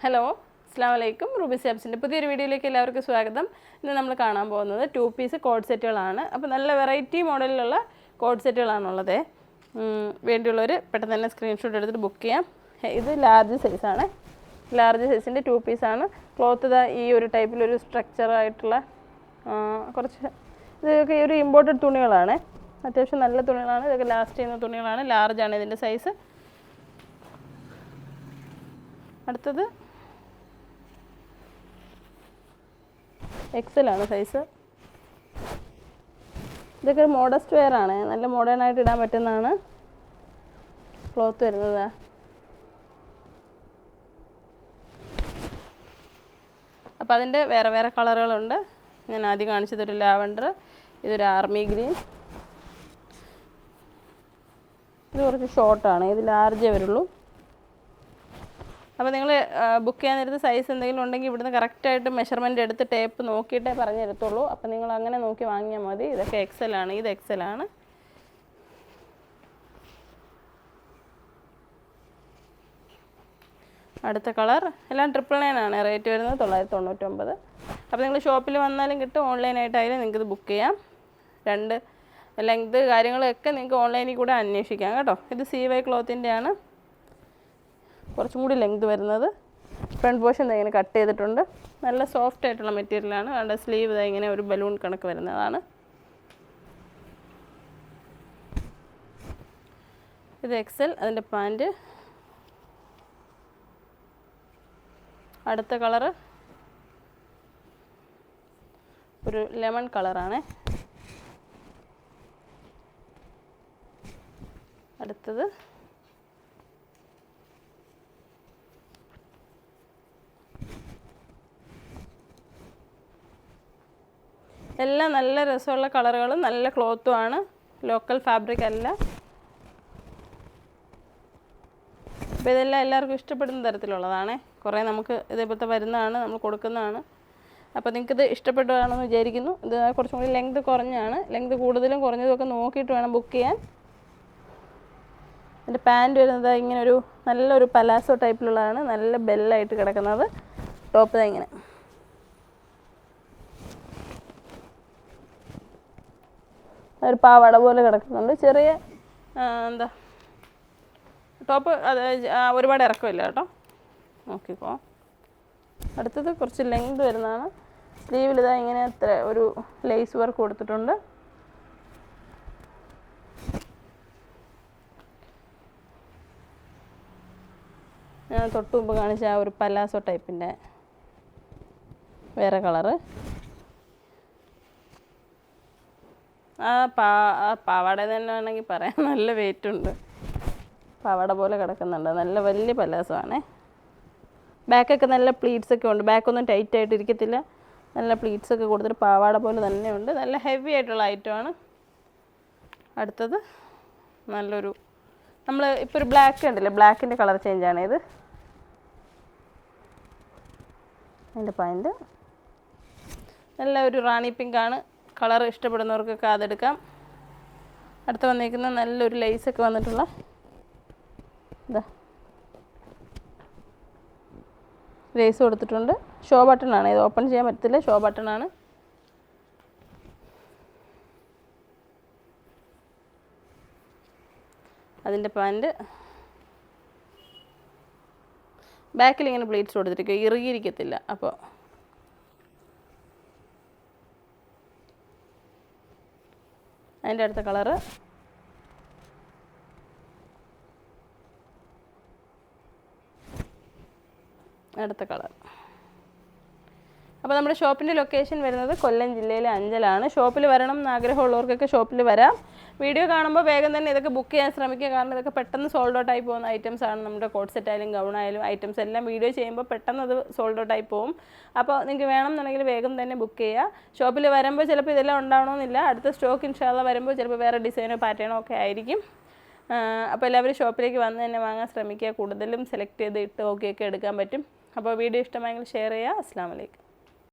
Hello അസ്സാം വലൈക്കും Ruby സാബ്സിന്റെ പുതിയൊരു വീഡിയോയിലേക്ക് എല്ലാവർക്കും സ്വാഗതം. ഇന്ന് നമ്മൾ കാണാൻ പോകുന്നത് ടു പീസ് കോഡ് സെറ്റുകളാണ് അപ്പോൾ നല്ല വെറൈറ്റി മോഡലിലുള്ള കോഡ് സെറ്റുകളാണുള്ളത് വേണ്ടിയുള്ളവർ പെട്ടെന്ന് തന്നെ സ്ക്രീൻഷോട്ട് എടുത്തിട്ട് ബുക്ക് ചെയ്യാം. ഇത് ലാർജ് സൈസാണ് ലാർജ് സൈസിന്റെ ടു പീസാണ് ക്ലോത്ത് ഇതാ ഈ ഒരു ടൈപ്പിലൊരു സ്ട്രക്ചറായിട്ടുള്ള കുറച്ച് ഇതൊക്കെ ഒരു ഇമ്പോർട്ടഡ് തുണികളാണ്. അത്യാവശ്യം നല്ല തുണികളാണ്. ഇതൊക്കെ ലാസ്റ്റ് ചെയ്യുന്ന തുണികളാണ്. ലാർജാണ് ഇതിന്റെ സൈസ് അടുത്തത് എക്സൽ ആണ് സൈസ് ഇതൊക്കെ ഒരു മോഡസ്റ്റ് വെയർ ആണ്. നല്ല മോഡേൺ ആയിട്ട് ഇടാൻ പറ്റുന്നതാണ്. ക്ലോത്ത് വരുന്നത്. അപ്പോൾ അതിന്റെ വേറെ വേറെ കളറുകളുണ്ട്. ഞാൻ ആദ്യം കാണിച്ചതൊരു ലാവൻഡർ ഇതൊരു ആർമി ഗ്രീൻ ഇത് കുറച്ച് ഷോർട്ടാണ് ഇത് ലാർജേ വരുള്ളൂ. അപ്പോൾ നിങ്ങൾ ബുക്ക് ചെയ്യാൻ സൈസ് എന്തെങ്കിലും ഉണ്ടെങ്കിൽ ഇവിടുന്ന് കറക്റ്റായിട്ട് മെഷർമെന്റ് എടുത്ത് ടേപ്പ് നോക്കിയിട്ടേ പറഞ്ഞു തരത്തുള്ളൂ. അപ്പോൾ നിങ്ങൾ അങ്ങനെ നോക്കി വാങ്ങിയാൽ മതി. ഇതൊക്കെ എക്സൽ ആണ്. ഇത് എക്സൽ ആണ്. അടുത്ത കളർ എല്ലാം ട്രിപ്പിൾ നയൻ ആണ്. റേറ്റ് വരുന്നത് തൊള്ളായിരത്തി തൊണ്ണൂറ്റൊമ്പത് അപ്പോൾ നിങ്ങൾ ഷോപ്പിൽ വന്നാലും കിട്ടും. ഓൺലൈനായിട്ടായാലും നിങ്ങൾക്കിത് ബുക്ക് ചെയ്യാം. രണ്ട് ലെങ്ത് കാര്യങ്ങളൊക്കെ നിങ്ങൾക്ക് ഓൺലൈനിൽ കൂടെ അന്വേഷിക്കാം കേട്ടോ. ഇത് സി വൈ ക്ലോത്തിന്റെ ആണ് കുറച്ചും കൂടി ലെങ്ത് വരുന്നത്. ഫ്രണ്ട് പോർഷൻ ഇങ്ങനെ കട്ട് ചെയ്തിട്ടുണ്ട്. നല്ല സോഫ്റ്റ് ആയിട്ടുള്ള മെറ്റീരിയലാണ് അതിന്റെ സ്ലീവ് ഇതാ ഇങ്ങനെ ഒരു ബലൂൺ കണക്ക് വരുന്നതാണ്. ഇത് എക്സൽ അതിന്റെ പാന്റ് അടുത്ത കളറ് ഒരു ലെമൺ കളറാണ് അടുത്തത്. എല്ലാം നല്ല രസമുള്ള കളറുകളും നല്ല ക്ലോത്തും ആണ് ലോക്കൽ ഫാബ്രിക് അല്ല. അപ്പോൾ ഇതെല്ലാം എല്ലാവർക്കും ഇഷ്ടപ്പെടുന്ന തരത്തിലുള്ളതാണ്. കുറേ നമുക്ക് ഇതേപോലത്തെ വരുന്നതാണ് നമ്മൾ കൊടുക്കുന്നതാണ്. അപ്പോൾ നിങ്ങൾക്കിത് ഇഷ്ടപ്പെട്ടതാണെന്ന് വിചാരിക്കുന്നു. ഇത് കുറച്ചും കൂടി ലെങ്ത് കുറഞ്ഞാണ്. ലെങ്ത് കൂടുതലും കുറഞ്ഞതും ഒക്കെ നോക്കിയിട്ട് വേണം ബുക്ക് ചെയ്യാൻ. എന്റെ പാന്റ് വരുന്നത് ഇങ്ങനെ ഒരു നല്ലൊരു പലാസോ ടൈപ്പിലുള്ളതാണ് നല്ല ബെല്ലായിട്ട് കിടക്കുന്നത്. ടോപ്പ് ഇങ്ങനെ. ഒരു പാവാട പോലെ കിടക്കുന്നുണ്ട്. ചെറിയ എന്താ ടോപ്പ് അത് ഒരുപാട് ഇറക്കമില്ല കേട്ടോ. നോക്കിക്കോ. അടുത്തത് കുറച്ച് ലെങ്ത് വരുന്നതാണ്. സ്ലീവിൽ ഇതാ ഇങ്ങനെ ഒരു ലേസ് വർക്ക് കൊടുത്തിട്ടുണ്ട്. ഞാൻ തൊട്ട് മുമ്പ് കാണിച്ച ആ ഒരു പലാസോ ടൈപ്പിന്റെ വേറെ കളറ്. ആ പാ പാവാട തന്നെ വേണമെങ്കിൽ പറയാം. നല്ല വെയിറ്റ് ഉണ്ട്. പാവാട പോലെ കിടക്കുന്നുണ്ട്. നല്ല വലിയ പലാസമാണേ ബാക്കൊക്കെ നല്ല പ്ലീറ്റ്സ് ഒക്കെ ഉണ്ട്. ബാക്കൊന്നും ടൈറ്റ് ആയിട്ട് ഇരിക്കത്തില്ല. നല്ല പ്ലീറ്റ്സ് ഒക്കെ കൊടുത്തിട്ട് പാവാട പോലെ തന്നെ ഉണ്ട്. നല്ല ഹെവി ആയിട്ടുള്ള ഐറ്റമാണ് അടുത്തത് നല്ലൊരു നമ്മൾ ഇപ്പോൾ ഒരു ബ്ലാക്ക് ഉണ്ടല്ലേ? ബ്ലാക്കിന്റെ കളർ ചേഞ്ച് ആണ് ഇത്. അതിന്റെ പാന്റ് നല്ല ഒരു റാണി പിങ്കാണ് കളർ ഇഷ്ടപ്പെടുന്നവർക്കൊക്കെ അതെടുക്കാം. അടുത്ത് വന്നിരിക്കുന്ന നല്ലൊരു ലൈസൊക്കെ വന്നിട്ടുള്ള ഇതാ. ലേസ് കൊടുത്തിട്ടുണ്ട്. ഷോ ബട്ടണാണ് ഇത് ഓപ്പൺ ചെയ്യാൻ പറ്റത്തില്ല. ഷോ ബട്ടണാണ് അതിന്റെ പാന്റ് ബാക്കിൽ ഇങ്ങനെ പ്ലേറ്റ്സ് കൊടുത്തിരിക്കും. ഇറുകിയിരിക്കത്തില്ല. അപ്പോൾ അതിന്റെ അടുത്ത കളറ്. അടുത്ത കളർ. അപ്പോൾ നമ്മുടെ ഷോപ്പിന്റെ ലൊക്കേഷൻ വരുന്നത് കൊല്ലം ജില്ലയിലെ അഞ്ചലാണ്. ഷോപ്പിൽ വരണം എന്ന് ആഗ്രഹമുള്ളവർക്കൊക്കെ ഷോപ്പിൽ വരാം. വീഡിയോ കാണുമ്പോൾ വേഗം തന്നെ ഇതൊക്കെ ബുക്ക് ചെയ്യാൻ ശ്രമിക്കുക. കാരണം ഇതൊക്കെ പെട്ടെന്ന് സോൾഡ് ഔട്ട് ആയി പോകുന്ന ഐറ്റംസ് ആണ് നമ്മുടെ കോട്ട് സെറ്റ് ആയാലും ഗൗൺ ആയാലും ഐറ്റംസ് എല്ലാം വീഡിയോ ചെയ്യുമ്പോൾ പെട്ടെന്ന് അത് സോൾഡ് ഔട്ട് ആയി പോകും. അപ്പോൾ നിങ്ങൾക്ക് വേണം എന്നുണ്ടെങ്കിൽ വേഗം തന്നെ ബുക്ക് ചെയ്യുക. ഷോപ്പിൽ വരുമ്പോൾ ചിലപ്പോൾ ഇതെല്ലാം ഉണ്ടാവണമെന്നില്ല. അടുത്ത സ്റ്റോക്ക് ഇൻഷാല്ല വരുമ്പോൾ ചിലപ്പോൾ വേറെ ഡിസൈനോ പാറ്റേണോ ഒക്കെ ആയിരിക്കും. അപ്പോൾ എല്ലാവരും ഷോപ്പിലേക്ക് വന്ന് തന്നെ വാങ്ങാൻ ശ്രമിക്കുക. കൂടുതലും സെലക്ട് ചെയ്ത് ഇട്ട് നോക്കിയൊക്കെ എടുക്കാൻ പറ്റും. അപ്പോൾ വീഡിയോ ഇഷ്ടമായെങ്കിൽ ഷെയർ ചെയ്യുക. അസ്സാം വലൈക്കും